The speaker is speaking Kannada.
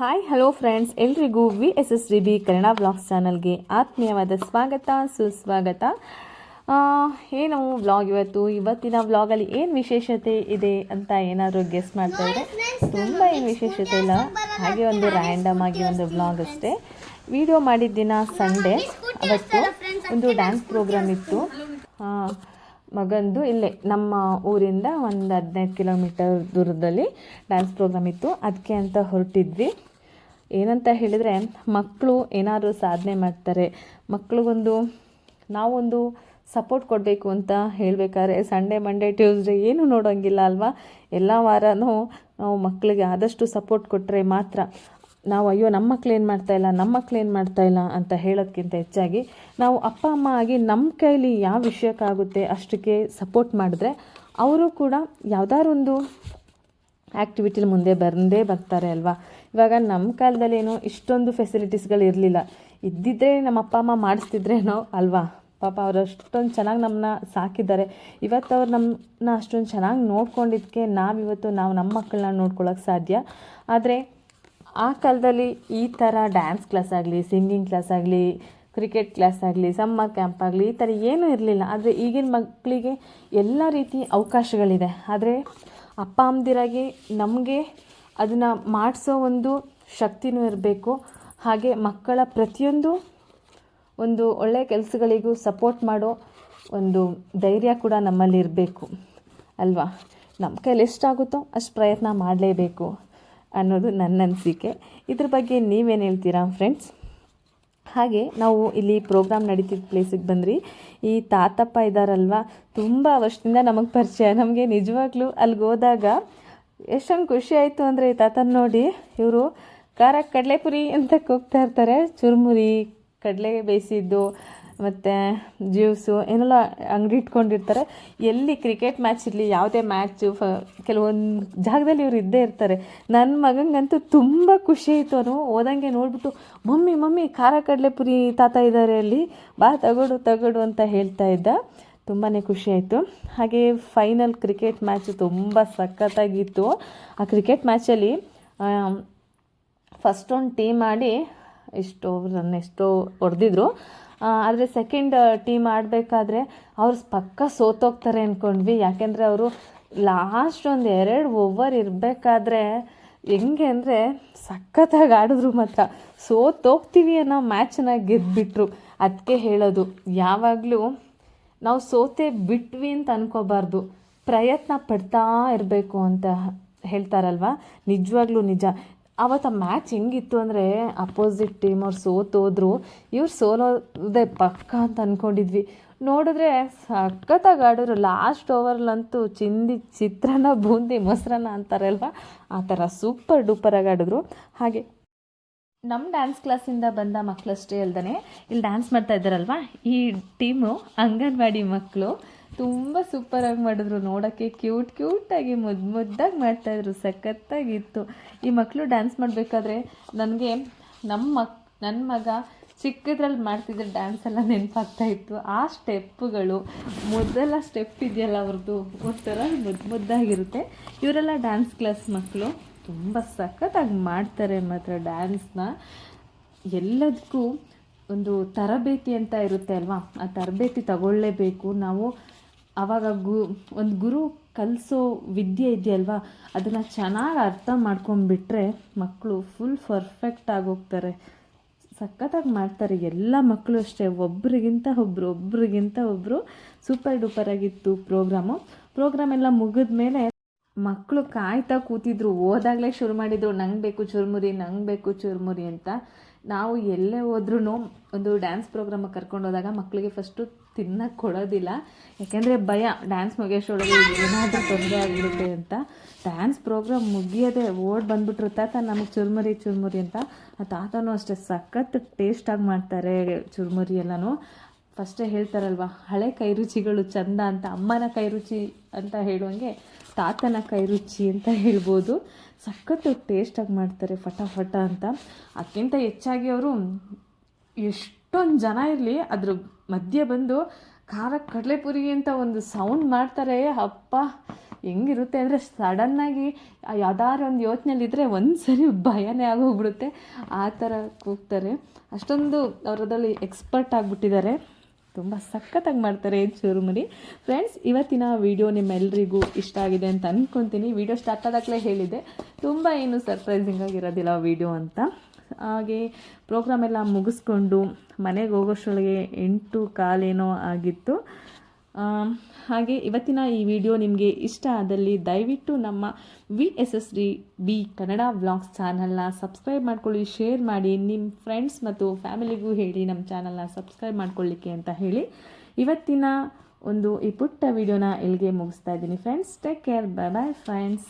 ಹಾಯ್ ಹಲೋ ಫ್ರೆಂಡ್ಸ್ ಎಲ್ರಿಗೂ V S S D B Kannada blogs ಚಾನಲ್ಗೆ ಆತ್ಮೀಯವಾದ ಸ್ವಾಗತ, ಸುಸ್ವಾಗತ. ಏನು ವ್ಲಾಗ್ ಇವತ್ತು. ಇವತ್ತಿನ ವ್ಲಾಗಲ್ಲಿ ಏನು ವಿಶೇಷತೆ ಇದೆ ಅಂತ ಏನಾದರೂ ಗೆಸ್ ಮಾಡ್ತಾ ಇದ್ದರೆ ತುಂಬ ಏನು ವಿಶೇಷತೆ ಇಲ್ಲ. ಹಾಗೆ ಒಂದು ರ್ಯಾಂಡಮ್ ಆಗಿ ಒಂದು ವ್ಲಾಗ್ ಅಷ್ಟೇ. ವಿಡಿಯೋ ಮಾಡಿದ ದಿನ ಸಂಡೇ ಅವತ್ತು ಒಂದು ಡ್ಯಾನ್ಸ್ ಪ್ರೋಗ್ರಾಮ್ ಇತ್ತು. ಮಗಂದು ಇಲ್ಲೇ ನಮ್ಮ ಊರಿಂದ ಒಂದು ಹದಿನೈದು ಕಿಲೋಮೀಟರ್ ದೂರದಲ್ಲಿ ಡ್ಯಾನ್ಸ್ ಪ್ರೋಗ್ರಾಮ್ ಇತ್ತು. ಅದಕ್ಕೆ ಅಂತ ಹೊರಟಿದ್ವಿ. ಏನಂತ ಹೇಳಿದರೆ ಮಕ್ಕಳು ಏನಾದರೂ ಸಾಧನೆ ಮಾಡ್ತಾರೆ. ಮಕ್ಳಿಗೊಂದು ನಾವೊಂದು ಸಪೋರ್ಟ್ ಕೊಡಬೇಕು ಅಂತ ಹೇಳಬೇಕಾದ್ರೆ ಸಂಡೇ ಮಂಡೇ ಟ್ಯೂಸ್ಡೇ ಏನು ನೋಡೋಂಗಿಲ್ಲ ಅಲ್ವಾ? ಎಲ್ಲ ವಾರನೂ ನಾವು ಮಕ್ಕಳಿಗೆ ಆದಷ್ಟು ಸಪೋರ್ಟ್ ಕೊಟ್ಟರೆ ಮಾತ್ರ ನಾವು ಅಯ್ಯೋ ನಮ್ಮ ಮಕ್ಳು ಏನು ಮಾಡ್ತಾ ಇಲ್ಲ ನಮ್ಮ ಮಕ್ಳು ಏನು ಮಾಡ್ತಾ ಇಲ್ಲ ಅಂತ ಹೇಳೋದಕ್ಕಿಂತ ಹೆಚ್ಚಾಗಿ ನಾವು ಅಪ್ಪ, ಅಮ್ಮ ಆಗಿ ನಮ್ಮ ಕೈಲಿ ಯಾವ ವಿಷಯಕ್ಕಾಗುತ್ತೆ ಅಷ್ಟಕ್ಕೆ ಸಪೋರ್ಟ್ ಮಾಡಿದ್ರೆ ಅವರು ಕೂಡ ಯಾವುದಾದ್ರೊಂದು ಆ್ಯಕ್ಟಿವಿಟಿಲಿ ಮುಂದೆ ಬಂದೇ ಬರ್ತಾರೆ ಅಲ್ವಾ? ಇವಾಗ ನಮ್ಮ ಕಾಲದಲ್ಲಿ ಏನೋ ಇಷ್ಟೊಂದು ಫೆಸಿಲಿಟೀಸ್ಗಳು ಇರಲಿಲ್ಲ. ಇದ್ದಿದ್ದರೆ ನಮ್ಮ ಅಪ್ಪ, ಅಮ್ಮ ಮಾಡಿಸ್ತಿದ್ರೇನೋ ಅಲ್ವಾ? ಪಾಪ ಅವರು ಅಷ್ಟೊಂದು ಚೆನ್ನಾಗಿ ನಮ್ಮನ್ನ ಸಾಕಿದ್ದಾರೆ. ಇವತ್ತು ಅವ್ರು ನಮ್ಮನ್ನ ಅಷ್ಟೊಂದು ಚೆನ್ನಾಗಿ ನೋಡ್ಕೊಂಡಿದ್ದಕ್ಕೆ ನಾವಿವತ್ತು ನಾವು ನಮ್ಮ ಮಕ್ಕಳನ್ನ ನೋಡ್ಕೊಳ್ಳೋಕೆ ಸಾಧ್ಯ. ಆದರೆ ಆ ಕಾಲದಲ್ಲಿ ಈ ಥರ ಡ್ಯಾನ್ಸ್ ಕ್ಲಾಸ್ ಆಗಲಿ ಸಿಂಗಿಂಗ್ ಕ್ಲಾಸ್ ಆಗಲಿ ಕ್ರಿಕೆಟ್ ಕ್ಲಾಸ್ ಆಗಲಿ ಸಮ್ಮರ್ ಕ್ಯಾಂಪ್ ಆಗಲಿ ಈ ಥರ ಏನೂ ಇರಲಿಲ್ಲ. ಆದರೆ ಈಗಿನ ಮಕ್ಕಳಿಗೆ ಎಲ್ಲ ರೀತಿ ಅವಕಾಶಗಳಿದೆ. ಆದರೆ ಅಪ್ಪ ಅಮ್ಮದಿರಾಗಿ ನಮಗೆ ಅದನ್ನು ಮಾಡಿಸೋ ಒಂದು ಶಕ್ತಿನೂ ಇರಬೇಕು. ಹಾಗೆ ಮಕ್ಕಳ ಪ್ರತಿಯೊಂದು ಒಂದು ಒಳ್ಳೆಯ ಕೆಲಸಗಳಿಗೂ ಸಪೋರ್ಟ್ ಮಾಡೋ ಒಂದು ಧೈರ್ಯ ಕೂಡ ನಮ್ಮಲ್ಲಿ ಇರಬೇಕು. ಅಲ್ವಾ? ನಮ್ಮ ಕೈಲಿ ಎಷ್ಟಾಗುತ್ತೋ ಅಷ್ಟು ಪ್ರಯತ್ನ ಮಾಡಲೇಬೇಕು ಅನ್ನೋದು ನನ್ನ ಅನಿಸಿಕೆ. ಇದ್ರ ಬಗ್ಗೆ ನೀವೇನು ಹೇಳ್ತೀರಾ ಫ್ರೆಂಡ್ಸ್ ಹಾಗೆ ನಾವು ಇಲ್ಲಿ ಪ್ರೋಗ್ರಾಮ್ ನಡೀತಿದ್ದ ಪ್ಲೇಸಿಗೆ ಬಂದ್ರಿ ಈ ತಾತಪ್ಪ ಇದ್ದಾರಲ್ವ ತುಂಬ ವರ್ಷದಿಂದ ನಮಗೆ ಪರಿಚಯ. ನಮಗೆ ನಿಜವಾಗ್ಲೂ ಅಲ್ಲಿಗೆ ಹೋದಾಗ ಎಷ್ಟೊಂದು ಖುಷಿ ಆಯಿತು ಅಂದರೆ ಈ ತಾತನ ನೋಡಿ. ಇವರು ಖಾರ ಕಡಲೆಪುರಿ ಅಂತ ಕೂಗ್ತಾ ಇರ್ತಾರೆ. ಚುರುಮುರಿ, ಕಡಲೆ ಬೇಯಿಸಿದ್ದು ಮತ್ತು ಜ್ಯೂಸು ಏನೆಲ್ಲ ಅಂಗಡಿ ಇಟ್ಕೊಂಡಿರ್ತಾರೆ. ಎಲ್ಲಿ ಕ್ರಿಕೆಟ್ ಮ್ಯಾಚ್ ಇರಲಿ, ಯಾವುದೇ ಮ್ಯಾಚು ಫ, ಕೆಲವೊಂದು ಜಾಗದಲ್ಲಿ ಇವ್ರು ಇದ್ದೇ ಇರ್ತಾರೆ. ನನ್ನ ಮಗಂಗಂತೂ ತುಂಬ ಖುಷಿ ಆಯಿತು ಅವನು. ಹೋದಂಗೆ ನೋಡ್ಬಿಟ್ಟು, ಮಮ್ಮಿ ಮಮ್ಮಿ, ಖಾರ ಕಡಲೆಪುರಿ ತಾತ ಇದ್ದಾರೆ ಅಲ್ಲಿ. ಬಾ, ತಗೊಡು ತಗೊಡು ಅಂತ ಹೇಳ್ತಾ ಇದ್ದ. ತುಂಬಾ ಖುಷಿ ಆಯಿತು. ಹಾಗೆ ಫೈನಲ್ ಕ್ರಿಕೆಟ್ ಮ್ಯಾಚ್ ತುಂಬ ಸಖತ್ತಾಗಿತ್ತು. ಆ ಕ್ರಿಕೆಟ್ ಮ್ಯಾಚಲ್ಲಿ ಫಸ್ಟ್ ಒಂದು ಟೀಮ್ ಮಾಡಿ ಎಷ್ಟೋ ರನ್, ಎಷ್ಟೋ ಹೊಡೆದಿದ್ರು. ಆದರೆ ಸೆಕೆಂಡ್ ಟೀಮ್ ಆಡಬೇಕಾದ್ರೆ ಅವ್ರು ಪಕ್ಕ ಸೋತೋಗ್ತಾರೆ ಅಂದ್ಕೊಂಡ್ವಿ ಯಾಕೆಂದರೆ ಅವರು ಲಾಸ್ಟ್ ಒಂದು ಎರಡು ಓವರ್ ಇರಬೇಕಾದ್ರೆ ಹೆಂಗೆ ಅಂದರೆ ಸಖತ್ತಾಗಿ ಆಡಿದ್ರು ಮಾತ್ರ. ಸೋತೋಗ್ತೀವಿ ಅನ್ನೋ ಮ್ಯಾಚನ್ನ ಗೆದ್ದುಬಿಟ್ರು ಅದಕ್ಕೆ ಹೇಳೋದು, ಯಾವಾಗಲೂ ನಾವು ಸೋತೆ ಬಿಟ್ವಿ ಅಂತ ಅನ್ಕೋಬಾರ್ದು. ಪ್ರಯತ್ನ ಪಡ್ತಾ ಇರಬೇಕು ಅಂತ ಹೇಳ್ತಾರಲ್ವ? ನಿಜವಾಗ್ಲೂ ನಿಜ. ಆವತ್ತು ಆ ಮ್ಯಾಚ್ ಹೆಂಗಿತ್ತು ಅಂದರೆ ಅಪೋಸಿಟ್ ಟೀಮ್ ಅವ್ರು ಸೋತೋದ್ರು ಇವ್ರು ಸೋಲೋದೇ ಪಕ್ಕ ಅಂತ ಅಂದ್ಕೊಂಡಿದ್ವಿ ನೋಡಿದ್ರೆ ಸಖತ್ತಾಗಿ ಆಡಿದ್ರು. ಲಾಸ್ಟ್ ಓವರ್ಲಂತೂ ಚಿಂದಿ, ಚಿತ್ರಾನ್ನ, ಬೂಂದಿ, ಮೊಸರನ್ನ ಅಲ್ವಾ? ಆ ಥರ ಸೂಪರ್ ಡೂಪರಾಗಿ ಆಡಿದ್ರು. ಹಾಗೆ ನಮ್ಮ ಡ್ಯಾನ್ಸ್ ಕ್ಲಾಸಿಂದ ಬಂದ ಮಕ್ಕಳಷ್ಟೇ ಅಲ್ದೇ ಇಲ್ಲಿ ಡ್ಯಾನ್ಸ್ ಮಾಡ್ತಾ ಇದ್ದಾರಲ್ವಾ? ಈ ಟೀಮು ಅಂಗನವಾಡಿ ಮಕ್ಕಳು ತುಂಬ ಸೂಪರಾಗಿ ಮಾಡಿದ್ರು. ನೋಡೋಕ್ಕೆ ಕ್ಯೂಟ್ ಕ್ಯೂಟಾಗಿ ಮುದ್ದು ಮುದ್ದಾಗಿ ಮಾಡ್ತಾಯಿದ್ರು ಸಖತ್ತಾಗಿತ್ತು. ಈ ಮಕ್ಕಳು ಡ್ಯಾನ್ಸ್ ಮಾಡಬೇಕಾದ್ರೆ ನನಗೆ ನಮ್ಮ ಮಕ್ ನನ್ನ ಮಗ ಚಿಕ್ಕದ್ರಲ್ಲಿ ಮಾಡ್ತಿದ್ದ ಡ್ಯಾನ್ಸ್ ಎಲ್ಲ ನೆನಪಾಗ್ತಾ ಇತ್ತು. ಆ ಸ್ಟೆಪ್ಪುಗಳು ಮೊದಲ ಸ್ಟೆಪ್ ಇದೆಯಲ್ಲ ಅವ್ರದ್ದು ಒಂಥರ ಮುದ್ದು ಮುದ್ದಾಗಿರುತ್ತೆ. ಇವರೆಲ್ಲ ಡ್ಯಾನ್ಸ್ ಕ್ಲಾಸ್ ಮಕ್ಕಳು ತುಂಬ ಸಖತ್ತಾಗಿ ಮಾಡ್ತಾರೆ ಮಾತ್ರ ಡ್ಯಾನ್ಸ್ನ ಎಲ್ಲದಕ್ಕೂ ಒಂದು ತರಬೇತಿ ಅಂತ ಇರುತ್ತೆ ಅಲ್ವಾ? ಆ ತರಬೇತಿ ತಗೊಳ್ಳೇಬೇಕು. ನಾವು ಆವಾಗ ಗು, ಒಂದು ಗುರು ಕಲಿಸೋ ವಿದ್ಯೆ ಇದೆಯಲ್ವಾ? ಅದನ್ನು ಚೆನ್ನಾಗಿ ಅರ್ಥ ಮಾಡ್ಕೊಂಡ್ಬಿಟ್ರೆ ಮಕ್ಕಳು ಫುಲ್ ಪರ್ಫೆಕ್ಟ್ ಆಗೋಗ್ತಾರೆ ಸಖತ್ತಾಗಿ ಮಾಡ್ತಾರೆ. ಎಲ್ಲ ಮಕ್ಕಳು ಅಷ್ಟೇ. ಒಬ್ರಿಗಿಂತ ಒಬ್ರು, ಒಬ್ರಿಗಿಂತ ಒಬ್ಬರು ಸೂಪರ್ ಡೂಪರ್ ಆಗಿತ್ತು ಪ್ರೋಗ್ರಾಮು ಪ್ರೋಗ್ರಾಮ್ ಎಲ್ಲ ಮುಗಿದ ಮೇಲೆ ಮಕ್ಕಳು ಕಾಯ್ತಾ ಕೂತಿದ್ರು. ಓದಾಗಲೇ ಶುರು ಮಾಡಿದ್ರು. ನಂಗೆ ಬೇಕು ಚುರುಮುರಿ, ನಂಗೆ ಬೇಕು ಚುರುಮುರಿ ಅಂತ. ನಾವು ಎಲ್ಲೇ ಹೋದ್ರೂ ಒಂದು ಡ್ಯಾನ್ಸ್ ಪ್ರೋಗ್ರಾಮಿಗೆ ಕರ್ಕೊಂಡು ಹೋದಾಗ ಮಕ್ಕಳಿಗೆ ಫಸ್ಟು ತಿನ್ನಕ್ಕೆ ಕೊಡೋದಿಲ್ಲ. ಯಾಕೆಂದರೆ ಭಯ ಡ್ಯಾನ್ಸ್ ಮುಗಿಯೋಷ್ಟೊಳಗೆ ಏನಾದರೂ ತೊಂದರೆ ಆಗಿರುತ್ತೆ ಅಂತ. ಡ್ಯಾನ್ಸ್ ಪ್ರೋಗ್ರಾಮ್ ಮುಗಿಯೋದೆ ಓಡ್ ಬಂದ್ಬಿಟ್ರು ತಾತ ನಮಗೆ ಚುರುಮುರಿ ಚುರುಮುರಿ ಅಂತ. ಆ ತಾತನೂ ಅಷ್ಟೇ ಸಖತ್ ಟೇಸ್ಟಾಗಿ ಮಾಡ್ತಾರೆ ಚುರುಮುರಿ ಎಲ್ಲನೂ. ಫಸ್ಟೇ ಹೇಳ್ತಾರಲ್ವ, ಹಳೆ ಕೈ ರುಚಿಗಳು ಚಂದ ಅಂತ, ಅಮ್ಮನ ಕೈ ರುಚಿ ಅಂತ ಹೇಳುವಂಗೆ ತಾತನ ಕೈ ರುಚಿ ಅಂತ ಹೇಳ್ಬೋದು. ಸಖತ್ತು ಟೇಸ್ಟಾಗಿ ಮಾಡ್ತಾರೆ ಫಟಾಫಟ ಅಂತ. ಅದಕ್ಕಿಂತ ಹೆಚ್ಚಾಗಿ ಅವರು ಎಷ್ಟೊಂದು ಜನ ಇರಲಿ, ಅದ್ರ ಮಧ್ಯೆ ಬಂದು ಖಾರ ಕಡಲೆಪುರಿ ಅಂತ ಒಂದು ಸೌಂಡ್ ಮಾಡ್ತಾರೆ, ಅಪ್ಪ, ಹೆಂಗಿರುತ್ತೆ ಅಂದರೆ ಸಡನ್ನಾಗಿ ಯಾವ್ದಾದ್ರು ಒಂದು ಯೋಚನೆಯಲ್ಲಿದ್ದರೆ ಒಂದು ಸರಿ ಭಯನೇ ಆಗೋಗ್ಬಿಡುತ್ತೆ. ಆ ಥರ ಕೂಗ್ತಾರೆ. ಅಷ್ಟೊಂದು ಅವರದ್ರಲ್ಲಿ ಎಕ್ಸ್ಪರ್ಟ್ ಆಗಿಬಿಟ್ಟಿದ್ದಾರೆ. ತುಂಬ ಸಖತ್ತಾಗಿ ಮಾಡ್ತಾರೆ ಶುರು ಮರಿ ಫ್ರೆಂಡ್ಸ್ ಇವತ್ತಿನ ವೀಡಿಯೋ ನಿಮ್ಮೆಲ್ಲರಿಗೂ ಇಷ್ಟ ಆಗಿದೆ ಅಂತ ಅಂದ್ಕೊತೀನಿ ವೀಡಿಯೋ ಸ್ಟಾರ್ಟ್ ಆದಾಗಲೇ ಹೇಳಿದ್ದೆ. ತುಂಬ ಏನು ಸರ್ಪ್ರೈಸಿಂಗ್ ಆಗಿರೋದಿಲ್ಲ ವೀಡಿಯೋ ಅಂತ. ಹಾಗೆ ಪ್ರೋಗ್ರಾಮ್ ಎಲ್ಲ ಮುಗಿಸ್ಕೊಂಡು ಮನೆಗೆ ಹೋಗೋಷ್ಟರೊಳಗೆ ಎಂಟು ಕಾಲೇನೋ ಆಗಿತ್ತು. ಹಾಗೆ ಇವತ್ತಿನ ಈ ವಿಡಿಯೋ ನಿಮಗೆ ಇಷ್ಟ ಆದಲ್ಲಿ ದಯವಿಟ್ಟು ನಮ್ಮ V S S D B Kannada vlogs ಚಾನಲ್ನ ಸಬ್ಸ್ಕ್ರೈಬ್ ಮಾಡ್ಕೊಳ್ಳಿ ಶೇರ್ ಮಾಡಿ ನಿಮ್ಮ ಫ್ರೆಂಡ್ಸ್ ಮತ್ತು ಫ್ಯಾಮಿಲಿಗೂ ಹೇಳಿ ನಮ್ಮ ಚಾನಲ್ನ ಸಬ್ಸ್ಕ್ರೈಬ್ ಮಾಡ್ಕೊಳ್ಳಿಕ್ಕೆ ಅಂತ ಹೇಳಿ. ಇವತ್ತಿನ ಒಂದು ಈ ಪುಟ್ಟ ವಿಡಿಯೋನ ಇಲ್ಲಿಗೆ ಮುಗಿಸ್ತಾ ಇದ್ದೀನಿ friends take care bye bye friends